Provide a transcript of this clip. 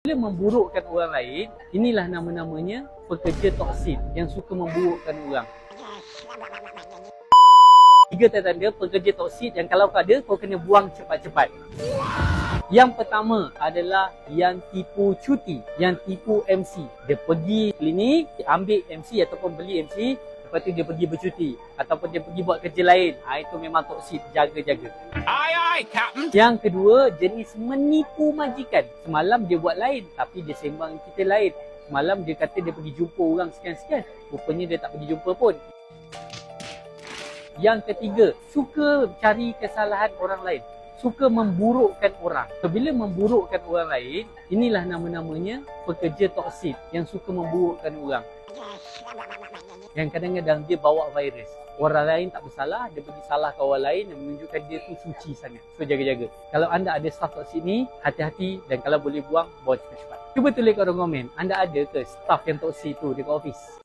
Bila memburukkan orang lain, inilah nama-namanya pekerja toksik yang suka memburukkan orang. Tiga tanda pekerja toksik yang kalau ada, kau kena buang cepat-cepat. Yang pertama adalah yang tipu cuti, yang tipu MC. Dia pergi klinik, ambil MC ataupun beli MC, lepas tu dia pergi bercuti ataupun dia pergi buat kerja lain. Ha, itu memang toksik, jaga-jaga. Aye, aye, Captain. Yang kedua, jenis menipu majikan. Semalam dia buat lain, tapi dia sembang kita lain. Semalam dia kata dia pergi jumpa orang sekian-sekian. Rupanya dia tak pergi jumpa pun. Yang ketiga, suka cari kesalahan orang lain. Suka memburukkan orang. Bila memburukkan orang lain, inilah nama-namanya pekerja toksik yang suka memburukkan orang. Yang kadang-kadang dia bawa virus. Orang lain tak bersalah, dia pergi salah ke orang lain dan menunjukkan dia tu suci sangat. So jaga-jaga. Kalau anda ada staff toksik ni, hati-hati dan kalau boleh buang, buang cepat-cepat. Cuba tulis kat ruang komen, anda ada ke staff yang toksik tu dekat office?